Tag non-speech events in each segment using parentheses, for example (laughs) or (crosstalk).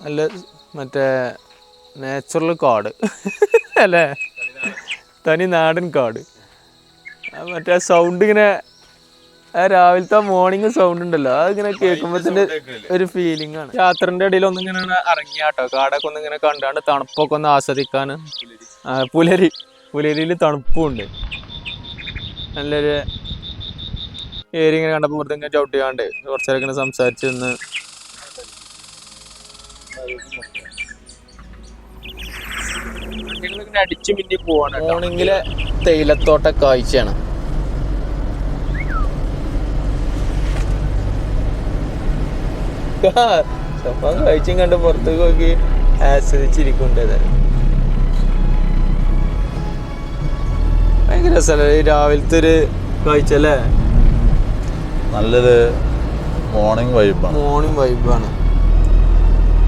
നല്ല മറ്റേ നാച്ചുറൽ കാട്. (laughs) അല്ലേ? തനി നാടൻ കാട്. മറ്റേ സൗണ്ട് ഇങ്ങനെ ആ രാവിലത്തെ മോർണിംഗ് സൗണ്ട് ഉണ്ടല്ലോ അതിങ്ങനെ കേൾക്കുമ്പോൾ തന്നെ ഒരു ഫീലിംഗ് ആണ്. യാത്രന്റെ ഇടയിൽ ഒന്നും ഇങ്ങനെ ഇറങ്ങിയാട്ടോ കാടൊക്കെ ഒന്ന് ഇങ്ങനെ കണ്ടാണ്ട് തണുപ്പൊക്കെ ഒന്ന് ആസ്വദിക്കാൻ പുലരി. പുലരിയിൽ തണുപ്പും ഉണ്ട്. നല്ലൊരു ഏരി ഇങ്ങനെ കണ്ടപ്പോൾ വെറുതെ ഇങ്ങനെ ചവിട്ടിയാണ്ട് കുറച്ചേരം ഇങ്ങനെ സംസാരിച്ച് നിന്ന് അടിച്ചു മിന്നി പോവാണ് മോർണിംഗിലെ തേയിലത്തോട്ട കാഴ്ചയാണ്. അപ്പം കാഴ്ചയും കണ്ട് പുറത്തേക്ക് നോക്കി ആസ്വദിച്ചിരിക്കുന്നുണ്ട് ഭയങ്കര രസമല്ലേ രാവിലത്തെ ഒരു കാഴ്ച അല്ലേ? നല്ലൊരു മോർണിംഗ് വൈബാണ് മോർണിംഗ് വൈബാണ്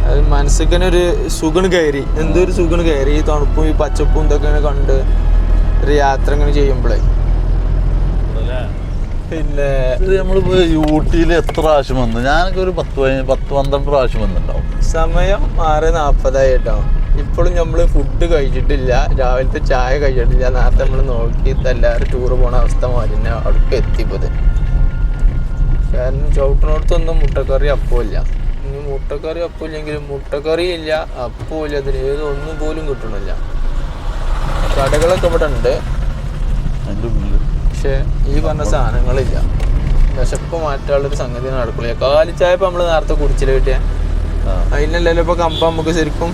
അത് ഒരു സുഖണ് കയറി. എന്തൊരു സുഖണ് കയറി. ഈ തണുപ്പും ഈ പച്ചപ്പും ഇതൊക്കെ കണ്ട് ഒരു യാത്ര ഇങ്ങനെ ചെയ്യുമ്പോഴേ പിന്നെ നമ്മളിപ്പോ ഊട്ടിയിൽ എത്ര പ്രാവശ്യം വന്നു? ഞാനൊക്കെ ഒരു പത്ത് പത്ത് പന്ത്രണ്ട് പ്രാവശ്യം വന്നിട്ടുണ്ടാവും. സമയം ആറ് നാൽപ്പതായി കേട്ടോ ഇപ്പോഴും നമ്മൾ ഫുഡ് കഴിച്ചിട്ടില്ല. രാവിലത്തെ ചായ കഴിച്ചിട്ടില്ല. നേരത്തെ നമ്മൾ നോക്കി എല്ലാവരും ടൂറ് പോണ അവസ്ഥ മാറി തന്നെ അവിടേക്ക് എത്തിപ്പത്. കാരണം ചവിട്ടിനോടത്തൊന്നും മുട്ടക്കറി അപ്പോ ഇനി മുട്ടക്കറി അപ്പമില്ലെങ്കിലും മുട്ടക്കറി ഇല്ല അപ്പമില്ല അതിന് ഏത് ഒന്നും പോലും കിട്ടണില്ല. കടകളൊക്കെ ഇവിടെ ഉണ്ട്. പക്ഷേ ഈ പറഞ്ഞ സാധനങ്ങളില്ല. വിശപ്പ് മാറ്റാനുള്ളൊരു സംഗതി നടക്കില്ല കാലിച്ചായപ്പോൾ നമ്മൾ നേരത്തെ കുടിച്ചില്ല കിട്ടിയ. അതിനല്ലല്ലോ ഇപ്പൊ കമ്പ നമുക്ക് ശരിക്കും.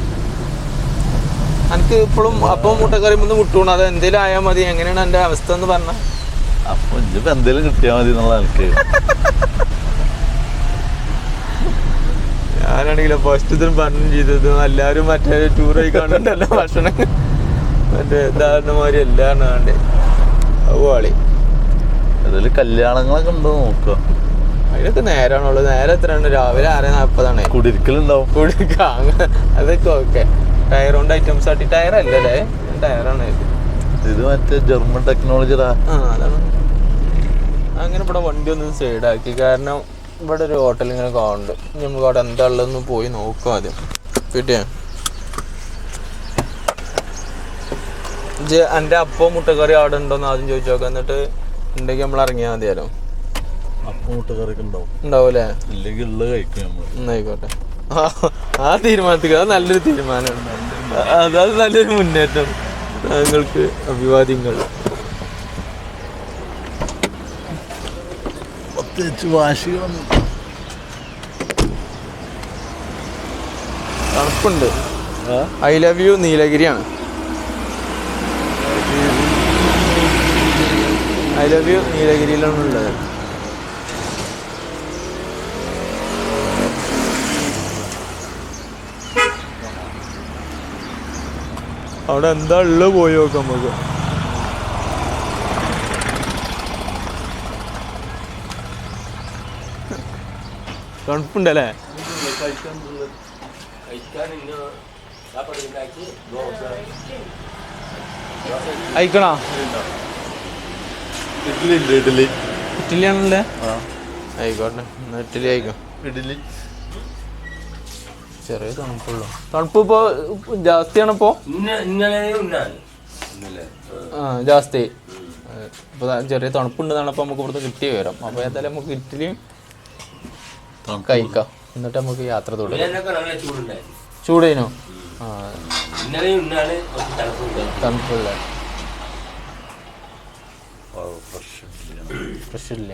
എനിക്ക് ഇപ്പോഴും അപ്പം മുട്ടക്കറി ഒന്ന് വിട്ടുകൊണ്ട് അത് എന്തേലും ആയാൽ മതി. എങ്ങനെയാണ് എന്റെ അവസ്ഥ എന്ന് പറഞ്ഞ. അപ്പൊ എന്തെങ്കിലും എന്തേലും കിട്ടിയാൽ മതി എന്നുള്ള എനിക്ക് (laughs) ഞാനാണെങ്കിൽ ഫസ്റ്റ് ഇതും പറഞ്ഞു ചെയ്തതും. എല്ലാവരും മറ്റേ ടൂർ പോയി കാണണ്ടല്ലോ ഭക്ഷണം. മറ്റേ ഇതാകുന്ന മാതിരി എല്ലാം കാണണ്ടേ? അതുപാളി അതിൽ കല്യാണങ്ങളൊക്കെ ഉണ്ടോ നോക്കുക. അതിനൊക്കെ നേരമാണുള്ളത് നേരെ എത്രയാണ്? രാവിലെ ആറ് നാൽപ്പതാണ്. കുടിരിക്കലുണ്ടാവും. കുടിരിക്ക. അതൊക്കെ ഓക്കെ. ടയർ കൊണ്ട് ഐറ്റംസ് ആട്ടി. ടയർ അല്ലല്ലേ? ടയറാണ് ഇത്. മറ്റേ ജർമ്മൻ ടെക്നോളജി ആ അതാണ്. അങ്ങനെ ഇവിടെ വണ്ടി ഒന്ന് സൈഡാക്കി കാരണം ഇവിടെ ഒരു ഹോട്ടൽ ഇങ്ങനെ കാണുന്നുണ്ട്. നമുക്ക് അവിടെ എന്താ ഉള്ളതെന്ന് പോയി നോക്കാം ആദ്യം. കിട്ടിയ? എന്റെ അപ്പം മുട്ടക്കറി അവിടെ ഉണ്ടോന്ന് ആദ്യം ചോദിച്ചു നോക്കാം. എന്നിട്ട് ഉണ്ടെങ്കിൽ നമ്മൾ ഇറങ്ങിയാൽ മതിയാലോ? അപ്പം മുട്ടക്കറി ഉണ്ടാവും. ഉണ്ടാവൂലേ? ഇല്ലെങ്കിൽ ഉള്ളത് കഴിക്കും നമ്മൾ എന്നായിക്കോട്ടെ ആ, ആ തീരുമാനത്തിൽ അത് നല്ലൊരു തീരുമാനമാണ്. അതാണ് നല്ലൊരു മുന്നേറ്റം. താങ്കൾക്ക് അഭിവാദ്യങ്ങൾ. പ്രത്യേകിച്ച് വാശികളൊന്നും തണുപ്പുണ്ട്. ഐ ലവ് യു നീലഗിരിയാണ്. ഐ ലവ് യു നീലഗിരിയിലാണ് ഉള്ളത് അവിടെ എന്താ ഉള്ളത് പോയി നോക്കാം നമുക്ക്. തണുപ്പുണ്ടല്ലേ അയക്കണോ? ഇഡ്ഡലി ഉണ്ട് ഇഡ്ഡലി. ഇഡ്ഡലി ആണല്ലേ ആ. ആയിക്കോട്ടെ എന്നാ ഇഡ്ഡലി അയക്കാം ഇഡ്ഡലി. ചെറിയ തണുപ്പുള്ളൂ. തണുപ്പ് ഇപ്പോ ജാസ്തിയാണ് ഇപ്പോ? ഇന്നലെ ഉണ്ടാണ് ഇന്നലെ. ആ ജാസ്തി. ഇപ്പൊ ദാ ചെറിയ തണുപ്പുണ്ടെന്നാണ് അപ്പൊ നമുക്ക് ഇവിടുത്തെ കിട്ടിയ വിവരം. അപ്പൊ ഏതായാലും നമുക്ക് ഇഡ്ഡലിയും കഴിക്കാം. എന്നിട്ട് നമുക്ക് യാത്ര ചൂടുണ്ടായിരുന്നു. ചൂടേനോ? ആ. തണുപ്പുള്ള. ഫ്രഷ് ഇല്ല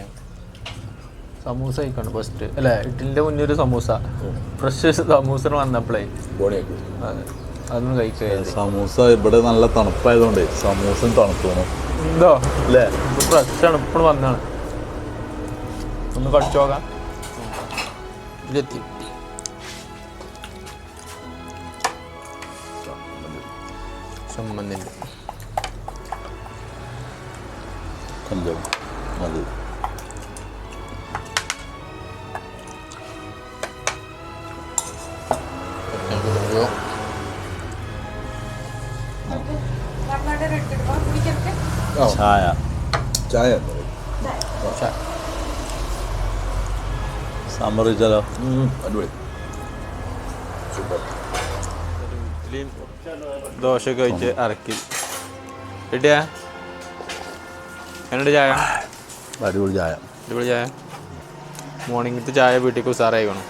സമൂസ കഴിക്കണം ഫസ്റ്റ് അല്ലേ ഇഡ്ഡലിന്റെ മുന്നേ ഒരു സമൂസ. ഫ്രഷ് സമൂസ വന്നപ്പോഴേ അതെ അതൊന്നും കഴിക്കുക സമൂസ ഇവിടെ നല്ല തണുപ്പായതുകൊണ്ട് സമൂസ തണുപ്പാണ് എന്തോ? അല്ലേ? ഫ്രഷ് തണുപ്പ് വന്നാണ് ഒന്ന് കടിച്ചു നോക്കാം. 이래 딥디. 잠깐만 내려. 간장, 마늘. 이렇게 어. 차야. 짜야. 자. സാമ്പാർ വെച്ചാലോ? അടിപൊളി. ഇഡ്ഡലിയും ദോശയൊക്കെ കഴിച്ച് ഇറക്കി കിട്ടിയാ എന്നോട് ചായ? അടിപൊളി ചായ. അടിപൊളി ചായ. മോർണിംഗത്തെ ചായ വീട്ടിൽ ഉസാറായിക്കണം.